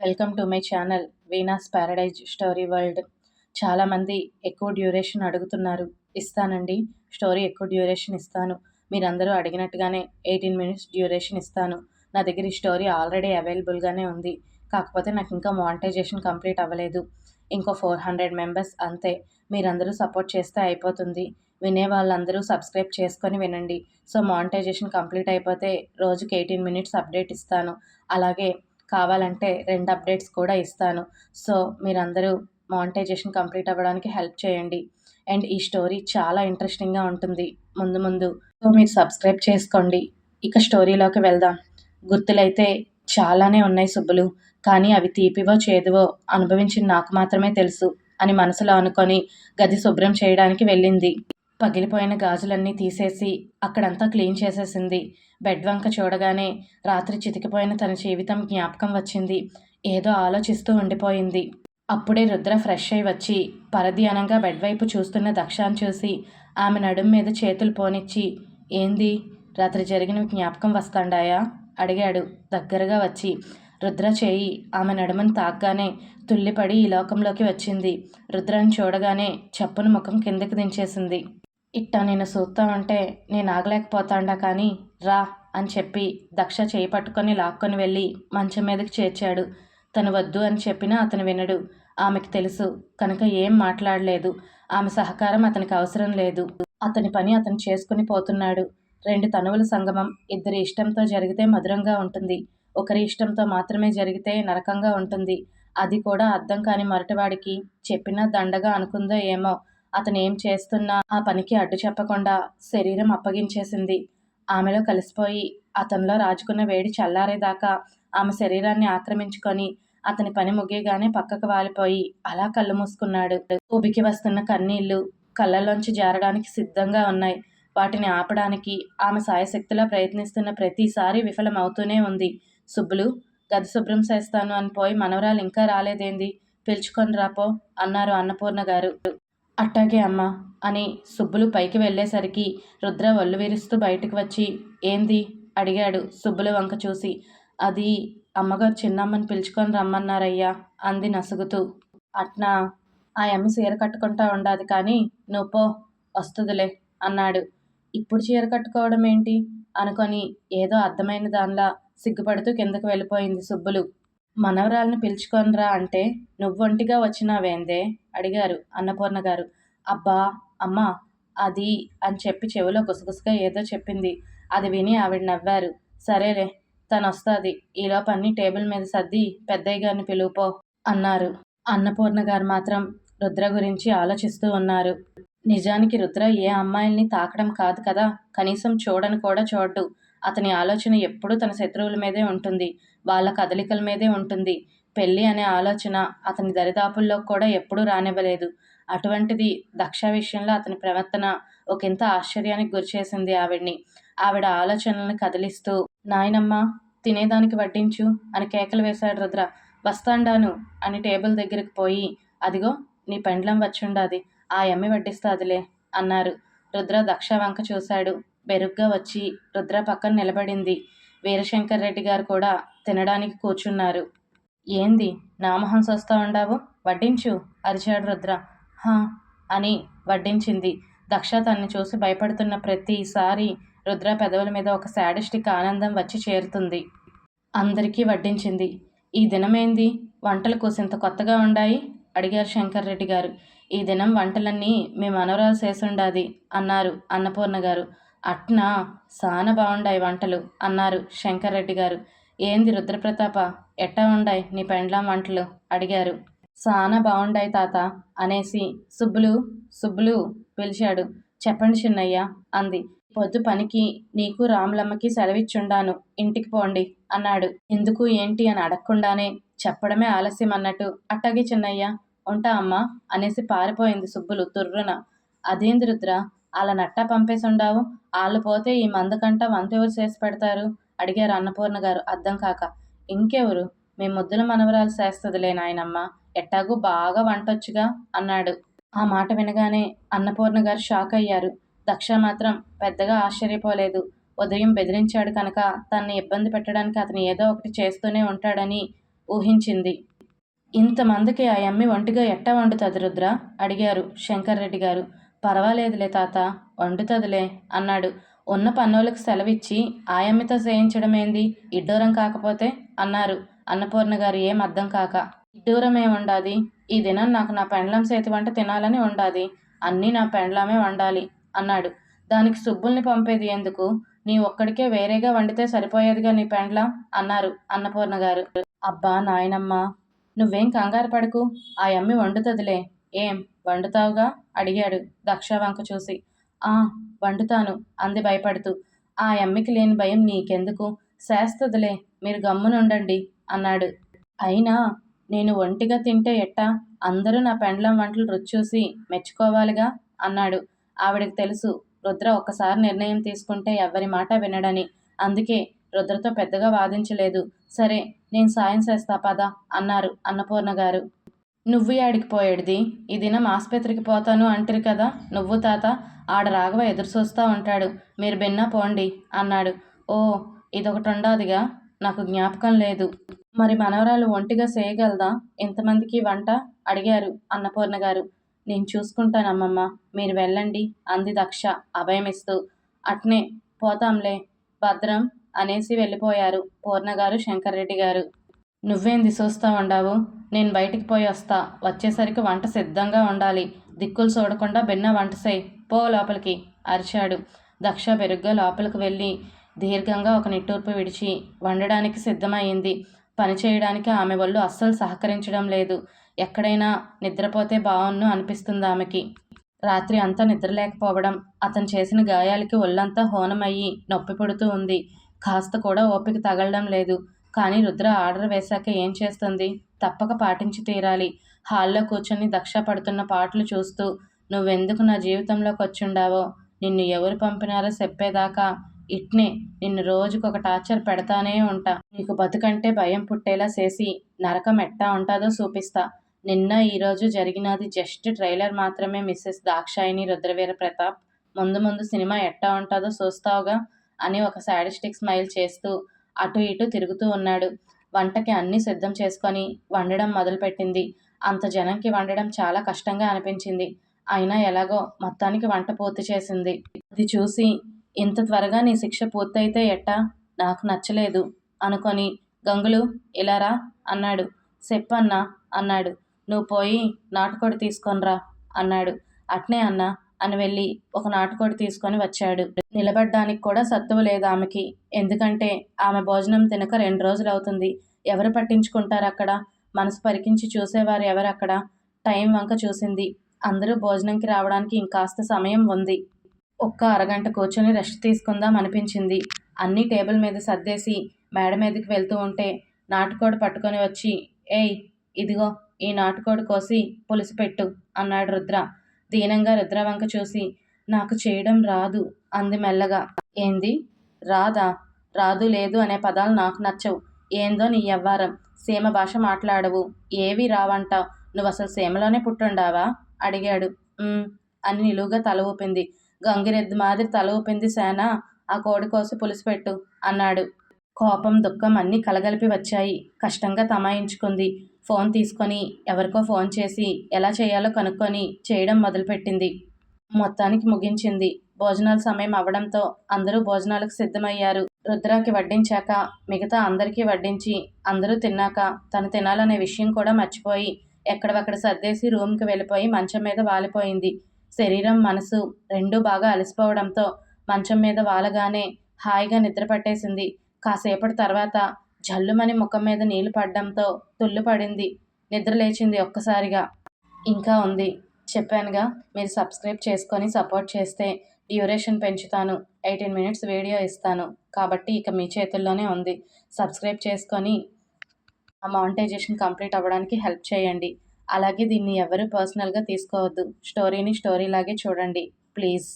Welcome to my channel Veena's paradise story world చాలామంది ఎక్కువ duration అడుగుతున్నారు ఇస్తానండి స్టోరీ ఎక్కువ డ్యూరేషన్ ఇస్తాను. మీరందరూ అడిగినట్టుగానే ఎయిటీన్ మినిట్స్ డ్యూరేషన్ ఇస్తాను. నా దగ్గర ఈ స్టోరీ ఆల్రెడీ అవైలబుల్గానే ఉంది. కాకపోతే నాకు ఇంకా మానిటైజేషన్ కంప్లీట్ అవ్వలేదు. ఇంకో ఫోర్ హండ్రెడ్ మెంబర్స్ అంతే. మీరందరూ సపోర్ట్ చేస్తే అయిపోతుంది. వినే వాళ్ళందరూ సబ్స్క్రైబ్ చేసుకొని వినండి. సో మానిటైజేషన్ కంప్లీట్ అయిపోతే రోజుకి ఎయిటీన్ మినిట్స్ అప్డేట్ ఇస్తాను. అలాగే కావాలంటే రెండు అప్డేట్స్ కూడా ఇస్తాను. సో మీరందరూ మానిటైజేషన్ కంప్లీట్ అవ్వడానికి హెల్ప్ చేయండి. అండ్ ఈ స్టోరీ చాలా ఇంట్రెస్టింగ్గా ఉంటుంది. ముందు ముందు సో మీరు సబ్స్క్రైబ్ చేసుకోండి. ఇక స్టోరీలోకి వెళ్దాం. గుర్తులైతే చాలానే ఉన్నాయి సుబ్బులు. కానీ అవి తీపివో చేదువో అనుభవించిన నాకు మాత్రమే తెలుసు అని మనసులో అనుకొని గది శుభ్రం చేయడానికి వెళ్ళింది. పగిలిపోయిన గాజులన్నీ తీసేసి అక్కడంతా క్లీన్ చేసేసింది. బెడ్ వంక చూడగానే రాత్రి చితికిపోయిన తన జీవితం జ్ఞాపకం వచ్చింది. ఏదో ఆలోచిస్తూ ఉండిపోయింది. అప్పుడే రుద్ర ఫ్రెష్ అయి వచ్చి పరధ్యానంగా బెడ్ వైపు చూస్తున్న దక్షాన్ని చూసి ఆమె నడుం మీద చేతులు పోనిచ్చి ఏంది? రాత్రి జరిగిన జ్ఞాపకం వస్తాండాయా? అడిగాడు. దగ్గరగా వచ్చి రుద్ర చేయి ఆమె నడుమను తాగ్గానే తుల్లిపడి ఈ లోకంలోకి వచ్చింది. రుద్రను చూడగానే చప్పును ముఖం కిందకి దించేసింది. ఇట్టా నేను చూస్తామంటే నేను ఆగలేకపోతాండా కానీ రా అని చెప్పి దక్ష చేయి పట్టుకొని లాక్కొని వెళ్ళి మంచం మీదకి చేర్చాడు. తను వద్దు అని చెప్పినా అతను వినడు. ఆమెకు తెలుసు కనుక ఏం మాట్లాడలేదు. ఆమె సహకారం అతనికి అవసరం లేదు. అతని పని అతను చేసుకుని పోతున్నాడు. రెండు తనువుల సంగమం ఇద్దరి ఇష్టంతో జరిగితే మధురంగా ఉంటుంది. ఒకరి ఇష్టంతో మాత్రమే జరిగితే నరకంగా ఉంటుంది. అది కూడా అర్థం కాని మరటివాడికి చెప్పినా దండగా అనుకుందో ఏమో అతను ఏం చేస్తున్నా ఆ పనికి అడ్డు చెప్పకుండా శరీరం అప్పగించేసింది. ఆమెలో కలిసిపోయి అతనిలో రాజుకున్న వేడి చల్లారేదాకా ఆమె శరీరాన్ని ఆక్రమించుకొని అతని పని ముగియగానే పక్కకు వాలిపోయి అలా కళ్ళు మూసుకున్నాడు. ఉబికి వస్తున్న కన్నీళ్ళు కళ్ళలోంచి జారడానికి సిద్ధంగా ఉన్నాయి. వాటిని ఆపడానికి ఆమె సాయశక్తిలో ప్రయత్నిస్తున్న ప్రతిసారి విఫలమవుతూనే ఉంది. సుబ్బులు గది శుభ్రం చేస్తాను అని పోయి మనవరాలు ఇంకా రాలేదేంది? పిలుచుకొని రాపో అన్నారు అన్నపూర్ణ గారు. అట్టాగే అమ్మా అని సుబ్బులు పైకి వెళ్ళేసరికి రుద్ర ఒళ్ళు విరుస్తూ బయటకు వచ్చి ఏంది? అడిగాడు సుబ్బులు వంక చూసి. అది అమ్మగారు చిన్నమ్మని పిలుచుకొని రమ్మన్నారయ్యా అంది నసుగుతూ. అట్నా? ఆ అమ్మ చీర కట్టుకుంటా ఉండాది కానీ నువ్వు పో వస్తుందిలే అన్నాడు. ఇప్పుడు చీర కట్టుకోవడం ఏంటి అనుకొని ఏదో అర్థమైన దానిలా సిగ్గుపడుతూ కిందకు వెళ్ళిపోయింది సుబ్బులు. మనవరాలను పిలుచుకొనిరా అంటే నువ్వొంటిగా వచ్చినావేందే? అడిగారు అన్నపూర్ణ గారు అబ్బా అమ్మా అది అని చెప్పి చెవిలో గుసగుసగా ఏదో చెప్పింది. అది విని ఆవిడ నవ్వారు. సరేలే తను వస్తుంది ఈలోపు అన్ని టేబుల్ మీద సర్ది పెద్దయ్య గారిని పిలువుపో అన్నారు. అన్నపూర్ణ గారు మాత్రం రుద్ర గురించి ఆలోచిస్తూ ఉన్నారు. నిజానికి రుద్ర ఏ అమ్మాయిల్ని తాకడం కాదు కదా? కనీసం చూడని కూడా చూడ్డు. అతని ఆలోచన ఎప్పుడూ తన శత్రువుల మీదే ఉంటుంది వాళ్ళ కదలికల మీదే ఉంటుంది. పెళ్ళి అనే ఆలోచన అతని దరిదాపుల్లో కూడా ఎప్పుడూ రానివ్వలేదు. అటువంటిది దక్ష విషయంలో అతని ప్రవర్తన ఒకంత ఆశ్చర్యానికి గురిచేసింది ఆవిడ్ని. ఆవిడ ఆలోచనలను కదిలిస్తూ నాయనమ్మ తినేదానికి వడ్డించు అని కేకలు వేశాడు రుద్ర. వస్తాండాను అని టేబుల్ దగ్గరికి పోయి అదిగో నీ పెండ్లం వచ్చుండాది. ఆ ఎమ్మి వడ్డిస్తాదిలే అన్నారు. రుద్ర దక్ష వంక చూశాడు. బెరుగ్గా వచ్చి రుద్ర పక్కన నిలబడింది. వీరశంకర్ రెడ్డి గారు కూడా తినడానికి కూర్చున్నారు. ఏంది? నామహం వస్తా ఉండావు? వడ్డించు అరిచాడు రుద్ర. హా అని వడ్డించింది. దక్ష తన్ని చూసి భయపడుతున్న ప్రతిసారి రుద్ర పెదవుల మీద ఒక శాడిస్టిక్ ఆనందం వచ్చి చేరుతుంది. అందరికీ వడ్డించింది. ఈ దినమేంది? వంటలు కూసింత కొత్తగా ఉండాయి? అడిగారు శంకర్ రెడ్డి గారు. ఈ దినం వంటలన్నీ మీ మనవరాలు చేసుండాది అన్నారు అన్నపూర్ణ గారు. అట్నా సాన బాగుండాయి వంటలు అన్నారు శంకర్ రెడ్డి గారు. ఏంది రుద్రప్రతాప? ఎట్టా ఉండాయి నీ పెండ్లాం వంటలు? అడిగారు. సానా బాగుండాయి తాత అనేసి సుబ్బులు సుబ్బులు పిలిచాడు. చెప్పండి చిన్నయ్య అంది. పొద్దు పనికి నీకు రాములమ్మకి సెలవిచ్చుండాను. ఇంటికి పోండి అన్నాడు. ఎందుకు ఏంటి అని అడగకుండానే చెప్పడమే ఆలస్యం అన్నట్టు. అట్టగే చిన్నయ్య ఉంటా అమ్మా అనేసి పారిపోయింది సుబ్బులు తుర్రున అదేంది రుద్ర? అలా నట్టా పంపేసుండావు. వాళ్ళు పోతే ఈ మందకంట వంతెవరు చేసి పెడతారు? అడిగారు అన్నపూర్ణ గారు. అర్థం కాక ఇంకెవరు? మీ ముద్దుల మనవరాలు చేస్తుందిలే నాయనమ్మ. ఎట్టాగూ బాగా వంటొచ్చుగా అన్నాడు. ఆ మాట వినగానే అన్నపూర్ణ గారు షాక్ అయ్యారు. దక్ష మాత్రం పెద్దగా ఆశ్చర్యపోలేదు. ఉదయం బెదిరించాడు కనుక తన్ని ఇబ్బంది పెట్టడానికి అతను ఏదో ఒకటి చేస్తూనే ఉంటాడని ఊహించింది. ఇంతమందికి ఆ అమ్మి ఒంటిగా ఎట్ట వండుతుంది రుద్ర? అడిగారు శంకర్ రెడ్డి గారు. పర్వాలేదులే తాత వండుతుందిలే అన్నాడు. ఉన్న పన్నోళ్ళకి సెలవిచ్చి ఆయమ్మతో చేయించడమేంది? ఇడ్డూరం కాకపోతే? అన్నారు. అన్నపూర్ణ గారు ఏం అర్థం కాక. ఇడ్డూరం ఏముండాది ఈ దినం నాకు నా పెండ్లం చేతి వంట తినాలని ఉండాది అన్నీ నా పెండ్లామే వండాలి అన్నాడు. దానికి సుబ్బుల్ని పంపేది ఎందుకు? నీ ఒక్కడికే వేరేగా వండితే సరిపోయేదిగా నీ పెండ్లం? అన్నారు అన్నపూర్ణ గారు. అబ్బా నాయనమ్మ నువ్వేం కంగారు పడకు. ఆ అమ్మి వండుతుందిలే. ఏం వండుతావుగా? అడిగాడు దక్ష వంక చూసి. ఆ వండుతాను అంది భయపడుతూ. ఆ అమ్మికి లేని భయం నీకెందుకు? శాస్తదిలే మీరు గమ్మునుండండి అన్నాడు. అయినా నేను ఒంటిగా తింటే ఎట్టా? అందరూ నా పెండ్లం వంటలు రుచి చూసి మెచ్చుకోవాలిగా అన్నాడు. ఆవిడకి తెలుసు రుద్ర ఒక్కసారి నిర్ణయం తీసుకుంటే ఎవరి మాట వినడని. అందుకే రుద్రతో పెద్దగా వాదించలేదు. సరే నేను సాయం చేస్తా పదా అన్నారు అన్నపూర్ణ గారు నువ్వు యాడికి పోయేడిది? ఈ దినం ఆసుపత్రికి పోతాను అంటారు కదా? నువ్వు తాత ఆడ రాఘవ ఎదురు చూస్తూ ఉంటాడు. మీరు బిన్నా పోండి అన్నాడు. ఓ ఇదొకటి ఉండాదిగా నాకు జ్ఞాపకం లేదు. మరి మనవరాలు ఒంటిగా చేయగలదా ఇంతమందికి వంట? అడిగారు అన్నపూర్ణ గారు నేను చూసుకుంటానమ్మమ్మ. మీరు వెళ్ళండి అంది దక్ష అభయమిస్తూ. అట్నే పోతాంలే. భద్రం అనేసి వెళ్ళిపోయారు పూర్ణగారు శంకర్రెడ్డి గారు నువ్వేంది దిశోస్తా ఉండావు నేను బయటికి పోయి వస్తా. వచ్చేసరికి వంట సిద్ధంగా ఉండాలి. దిక్కులు చూడకుండా బిన్న వంట చేయి. పో లోపలికి అరిచాడు. దక్ష బెరుగ్గా లోపలికి వెళ్ళి దీర్ఘంగా ఒక నిట్టూర్పు విడిచి వండడానికి సిద్ధమైంది. పని చేయడానికి ఆమె వాళ్ళు అస్సలు సహకరించడం లేదు. ఎక్కడైనా నిద్రపోతే బాగున్ను అనిపిస్తుంది ఆమెకి. రాత్రి అంతా నిద్రలేకపోవడం అతను చేసిన గాయాలకి ఒళ్ళంతా హోనమయ్యి నొప్పి పుడుతూ ఉంది. కాస్త కూడా ఓపిక తగలడం లేదు. కానీ రుద్ర ఆర్డర్ వేశాక ఏం చేస్తుంది? తప్పక పాటించి తీరాలి. హాల్లో కూర్చొని దక్ష పడుతున్న పాటలు చూస్తూ నువ్వెందుకు నా జీవితంలోకి వచ్చుండావో? నిన్ను ఎవరు పంపినారో చెప్పేదాకా. ఇట్నే నిన్ను రోజుకొక టార్చర్ పెడతానే ఉంటా. నీకు బతుకంటే భయం పుట్టేలా చేసి నరకం ఎట్టా ఉంటుందో చూపిస్తా. నిన్న ఈరోజు జరిగినది జస్ట్ ట్రైలర్ మాత్రమే మిస్సెస్ దాక్షాయిని రుద్రవీర ప్రతాప్. ముందు ముందు సినిమా ఎట్టా ఉంటుందో చూస్తావుగా అని ఒక సాడిస్టిక్ స్మైల్ చేస్తూ అటు ఇటు తిరుగుతూ ఉన్నాడు. వంటకి అన్నీ సిద్ధం చేసుకొని వండడం మొదలుపెట్టింది. అంత జనంకి వండడం చాలా కష్టంగా అనిపించింది. అయినా ఎలాగో మొత్తానికి వంట పూర్తి చేసింది. ఇది చూసి ఇంత త్వరగా నీ శిక్ష పూర్తయితే ఎట్టా? నాకు నచ్చలేదు అనుకొని గంగులు ఇలారా అన్నాడు. చెప్పన్నా అన్నాడు. నువ్వు పోయి నాటుకోడి తీసుకొనిరా అన్నాడు. అట్నే అన్నా అని వెళ్ళి ఒక నాటుకోడి తీసుకొని వచ్చాడు. నిలబడ్డానికి కూడా సత్తువ లేదు ఆమెకి. ఎందుకంటే ఆమె భోజనం తినక రెండు రోజులు అవుతుంది. ఎవరు పట్టించుకుంటారు అక్కడ? మనసు పరికించి చూసేవారు ఎవరు అక్కడ? టైం వంక చూసింది. అందరూ భోజనంకి రావడానికి ఇంకాస్త సమయం ఉంది. ఒక్క అరగంట కూర్చొని రెస్ట్ తీసుకుందాం అనిపించింది. అన్నీ టేబుల్ మీద సర్దేసి మేడ మీదకి వెళ్తూ ఉంటే నాటుకోడి పట్టుకొని వచ్చి ఏయ్ ఇదిగో ఈ నాటుకోడి కోసి పులుసు పెట్టు అన్నాడు రుద్ర. దీనంగా రుద్రవంక చూసి నాకు చేయడం రాదు అంది మెల్లగా. ఏంది? రాదా? రాదు లేదు అనే పదాలు నాకు నచ్చవు. ఏందో నీ వ్యవహారం సీమ భాష మాట్లాడవు. ఏవి రావంటావు? నువ్వు అసలు సీమలోనే పుట్టుండావా? అడిగాడు. అని నిలువుగా తల ఊపింది. గంగిరెద్దు మాదిరి తల ఊపింది సేన? ఆ కోడి కోసి పులుసుపెట్టు అన్నాడు. కోపం దుఃఖం అన్నీ కలగలిపి వచ్చాయి. కష్టంగా తమాయించుకుంది. ఫోన్ తీసుకొని ఎవరికో ఫోన్ చేసి ఎలా చేయాలో కనుక్కొని చేయడం మొదలుపెట్టింది. మొత్తానికి ముగించింది. భోజనాల సమయం అవడంతో అందరూ భోజనాలకు సిద్ధమయ్యారు. రుద్రాకి వడ్డించాక మిగతా అందరికీ వడ్డించి అందరూ తిన్నాక తను తినాలనే విషయం కూడా మర్చిపోయి ఎక్కడవక్కడ సర్దేసి రూమ్కి వెళ్ళిపోయి మంచం మీద వాలిపోయింది. శరీరం మనసు రెండూ బాగా అలసిపోవడంతో మంచం మీద వాలగానే హాయిగా నిద్ర పట్టేసింది కాసేపటి తర్వాత జల్లుమని ముఖం మీద నీళ్ళు పడడంతో తుళ్ళు పడింది నిద్ర లేచింది ఒక్కసారిగా. ఇంకా ఉంది. చెప్పానుగా మీరు సబ్స్క్రైబ్ చేసుకొని సపోర్ట్ చేస్తే డ్యూరేషన్ పెంచుతాను. ఎయిటీన్ మినిట్స్ వీడియో ఇస్తాను. కాబట్టి ఇక మీ చేతుల్లోనే ఉంది. సబ్స్క్రైబ్ చేసుకొని ఆ మానిటైజేషన్ కంప్లీట్ అవ్వడానికి హెల్ప్ చేయండి. అలాగే దీన్ని ఎవరు పర్సనల్గా తీసుకోవద్దు. స్టోరీని స్టోరీ లాగే చూడండి. ప్లీజ్.